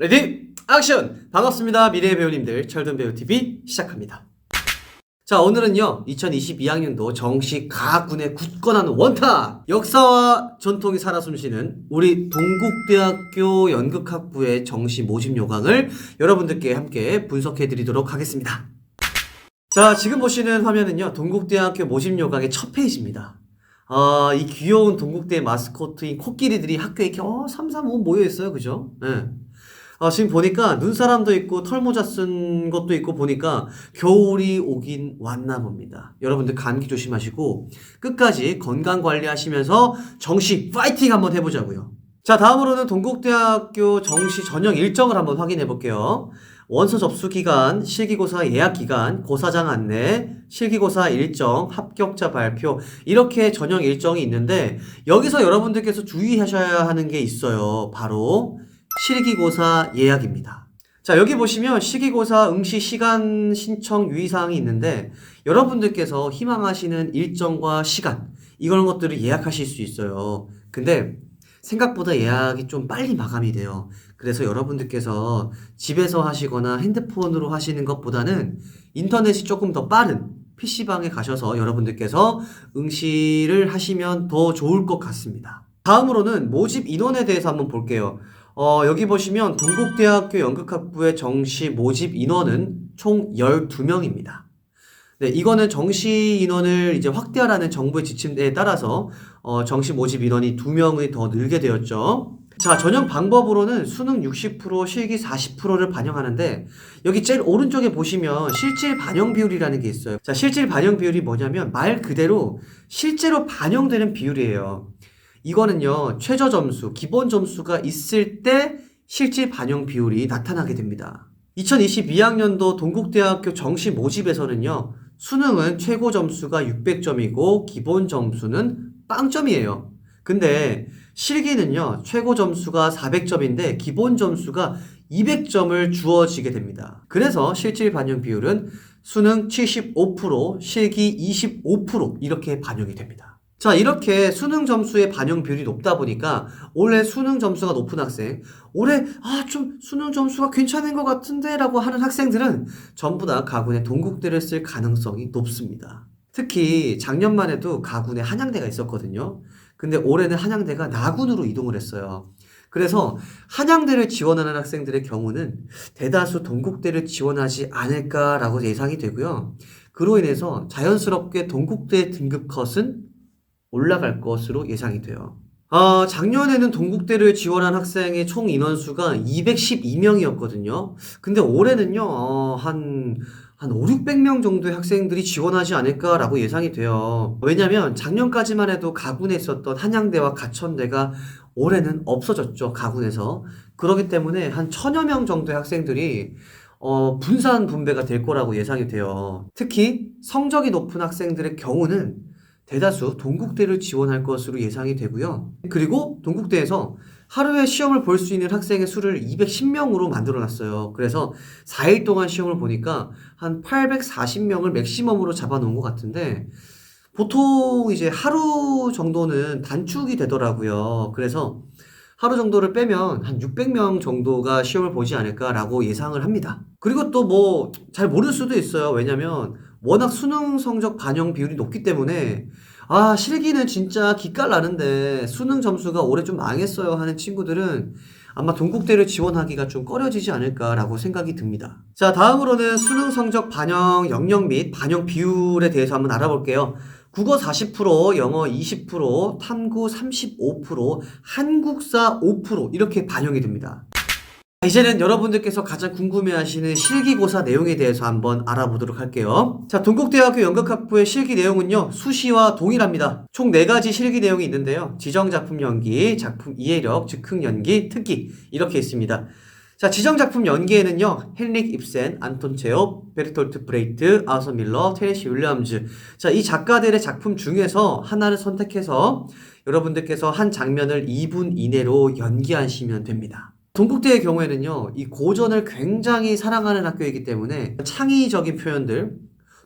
레디 액션! 반갑습니다. 미래의 배우님들 철든 배우 TV 시작합니다. 자 오늘은요 2022학년도 정시 가학군의 굳건한 원탑 역사와 전통이 살아 숨쉬는 우리 동국대학교 연극학부의 정시 모집 요강을 여러분들께 함께 분석해 드리도록 하겠습니다. 자 지금 보시는 화면은요 동국대학교 모집 요강의 첫 페이지입니다. 아, 이 귀여운 동국대 마스코트인 코끼리들이 학교에 이렇게 어, 3, 3, 5 모여 있어요. 그죠? 예. 아, 지금 보니까 눈사람도 있고 털모자 쓴 것도 있고 보니까 겨울이 오긴 왔나 봅니다. 여러분들 감기 조심하시고 끝까지 건강 관리하시면서 정시 파이팅 한번 해보자고요. 자, 다음으로는 동국대학교 정시 전형 일정을 한번 확인해 볼게요. 원서 접수 기간, 실기고사 예약 기간, 고사장 안내, 실기고사 일정, 합격자 발표 이렇게 전형 일정이 있는데 여기서 여러분들께서 주의하셔야 하는 게 있어요. 바로 실기고사 예약입니다. 자, 여기 보시면 실기고사 응시 시간 신청 유의사항이 있는데 여러분들께서 희망하시는 일정과 시간 이런 것들을 예약하실 수 있어요. 근데 생각보다 예약이 좀 빨리 마감이 돼요. 그래서 여러분들께서 집에서 하시거나 핸드폰으로 하시는 것보다는 인터넷이 조금 더 빠른 PC방에 가셔서 여러분들께서 응시를 하시면 더 좋을 것 같습니다. 다음으로는 모집 인원에 대해서 한번 볼게요. 어, 여기 보시면 동국대학교 연극학부의 정시 모집 인원은 총 12명입니다. 네, 이거는 정시 인원을 이제 확대하라는 정부의 지침에 따라서 어, 정시 모집 인원이 2명이 더 늘게 되었죠. 자, 전형 방법으로는 수능 60%, 실기 40%를 반영하는데 여기 제일 오른쪽에 보시면 실질 반영 비율이라는 게 있어요. 자, 실질 반영 비율이 뭐냐면 말 그대로 실제로 반영되는 비율이에요. 이거는요, 최저 점수, 기본 점수가 있을 때 실질 반영 비율이 나타나게 됩니다. 2022학년도 동국대학교 정시 모집에서는요, 수능은 최고 점수가 600점이고 기본 점수는 빵점이에요. 근데 실기는요, 최고 점수가 400점인데 기본 점수가 200점을 주어지게 됩니다. 그래서 실질 반영 비율은 수능 75%, 실기 25% 이렇게 반영이 됩니다. 자, 이렇게 수능 점수의 반영 비율이 높다 보니까 올해 수능 점수가 높은 학생, 올해 아, 좀 수능 점수가 괜찮은 것 같은데 라고 하는 학생들은 전부 다 가군의 동국대를 쓸 가능성이 높습니다. 특히 작년만 해도 가군에 한양대가 있었거든요. 근데 올해는 한양대가 나군으로 이동을 했어요. 그래서 한양대를 지원하는 학생들의 경우는 대다수 동국대를 지원하지 않을까라고 예상이 되고요. 그로 인해서 자연스럽게 동국대 등급 컷은 올라갈 것으로 예상이 돼요. 아, 작년에는 동국대를 지원한 학생의 총 인원수가 212명이었거든요. 근데 올해는요, 어, 한, 한 5, 600명 정도의 학생들이 지원하지 않을까라고 예상이 돼요. 왜냐면 작년까지만 해도 가군에 있었던 한양대와 가천대가 올해는 없어졌죠, 가군에서. 그렇기 때문에 한 천여 명 정도의 학생들이 어, 분산 분배가 될 거라고 예상이 돼요. 특히 성적이 높은 학생들의 경우는 대다수 동국대를 지원할 것으로 예상이 되고요. 그리고 동국대에서 하루에 시험을 볼 수 있는 학생의 수를 210명으로 만들어 놨어요. 그래서 4일 동안 시험을 보니까 한 840명을 맥시멈으로 잡아 놓은 것 같은데 보통 이제 하루 정도는 단축이 되더라고요. 그래서 하루 정도를 빼면 한 600명 정도가 시험을 보지 않을까라고 예상을 합니다. 그리고 또 뭐 잘 모를 수도 있어요. 왜냐면 워낙 수능 성적 반영 비율이 높기 때문에 아, 실기는 진짜 기깔 나는데 수능 점수가 올해 좀 망했어요 하는 친구들은 아마 동국대를 지원하기가 좀 꺼려지지 않을까라고 생각이 듭니다. 자, 다음으로는 수능 성적 반영 영역 및 반영 비율에 대해서 한번 알아볼게요. 국어 40%, 영어 20%, 탐구 35%, 한국사 5% 이렇게 반영이 됩니다. 이제는 여러분들께서 가장 궁금해하시는 실기고사 내용에 대해서 한번 알아보도록 할게요. 자, 동국대학교 연극학부의 실기 내용은요, 수시와 동일합니다. 총 4가지 실기 내용이 있는데요. 지정작품 연기, 작품 이해력, 즉흥 연기, 특기, 이렇게 있습니다. 자, 지정작품 연기에는요, 헨릭 입센, 안톤 체홉, 베르톨트 브레이트, 아서 밀러, 테네시 윌리엄즈. 자, 이 작가들의 작품 중에서 하나를 선택해서 여러분들께서 한 장면을 2분 이내로 연기하시면 됩니다. 동국대의 경우에는요, 이 고전을 굉장히 사랑하는 학교이기 때문에 창의적인 표현들,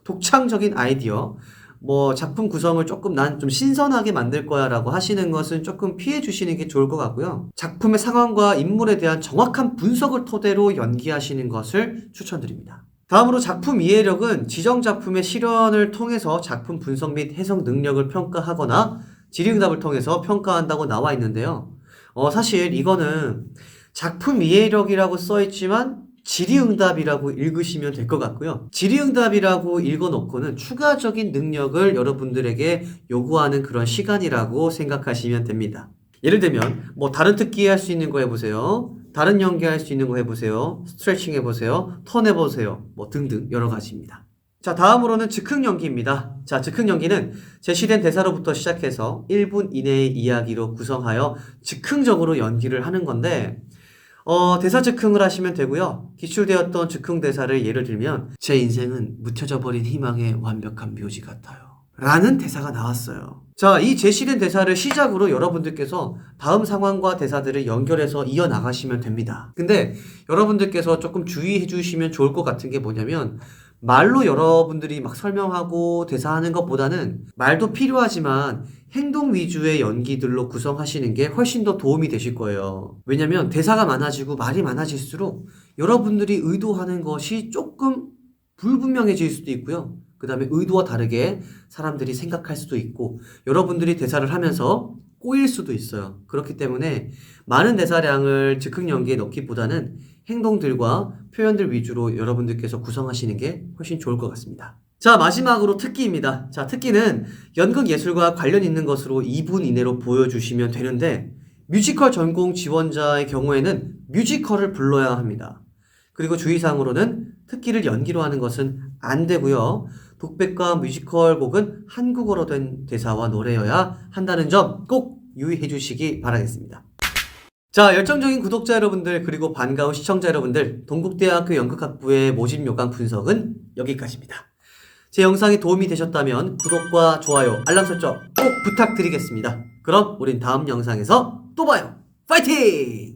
독창적인 아이디어, 뭐 작품 구성을 조금 난 좀 신선하게 만들 거야 라고 하시는 것은 조금 피해 주시는 게 좋을 것 같고요. 작품의 상황과 인물에 대한 정확한 분석을 토대로 연기하시는 것을 추천드립니다. 다음으로 작품 이해력은 지정 작품의 실현을 통해서 작품 분석 및 해석 능력을 평가하거나 질의응답을 통해서 평가한다고 나와 있는데요. 어, 사실 이거는 작품 이해력이라고 써 있지만 질의응답이라고 읽으시면 될 것 같고요. 질의응답이라고 읽어놓고는 추가적인 능력을 여러분들에게 요구하는 그런 시간이라고 생각하시면 됩니다. 예를 들면 뭐 다른 특기 할 수 있는 거 해보세요. 다른 연기 할 수 있는 거 해보세요. 스트레칭 해보세요. 턴 해보세요. 뭐 등등 여러 가지입니다. 자 다음으로는 즉흥 연기입니다. 자 즉흥 연기는 제시된 대사로부터 시작해서 1분 이내의 이야기로 구성하여 즉흥적으로 연기를 하는 건데 어, 대사 즉흥을 하시면 되고요. 기출되었던 즉흥 대사를 예를 들면 제 인생은 묻혀져 버린 희망의 완벽한 묘지 같아요. 라는 대사가 나왔어요. 자, 이 제시된 대사를 시작으로 여러분들께서 다음 상황과 대사들을 연결해서 이어나가시면 됩니다. 근데 여러분들께서 조금 주의해 주시면 좋을 것 같은 게 뭐냐면 말로 여러분들이 막 설명하고 대사하는 것보다는 말도 필요하지만 행동 위주의 연기들로 구성하시는 게 훨씬 더 도움이 되실 거예요. 왜냐면 대사가 많아지고 말이 많아질수록 여러분들이 의도하는 것이 조금 불분명해질 수도 있고요. 그 다음에 의도와 다르게 사람들이 생각할 수도 있고 여러분들이 대사를 하면서 꼬일 수도 있어요. 그렇기 때문에 많은 대사량을 즉흥 연기에 넣기보다는 행동들과 표현들 위주로 여러분들께서 구성하시는 게 훨씬 좋을 것 같습니다. 자, 마지막으로 특기입니다. 자, 특기는 연극 예술과 관련 있는 것으로 2분 이내로 보여주시면 되는데 뮤지컬 전공 지원자의 경우에는 뮤지컬을 불러야 합니다. 그리고 주의사항으로는 특기를 연기로 하는 것은 안 되고요. 독백과 뮤지컬 곡은 한국어로 된 대사와 노래여야 한다는 점 꼭 유의해 주시기 바라겠습니다. 자, 열정적인 구독자 여러분들 그리고 반가운 시청자 여러분들 동국대학교 연극학부의 모집 요강 분석은 여기까지입니다. 제 영상이 도움이 되셨다면 구독과 좋아요, 알람 설정 꼭 부탁드리겠습니다. 그럼 우린 다음 영상에서 또 봐요. 파이팅!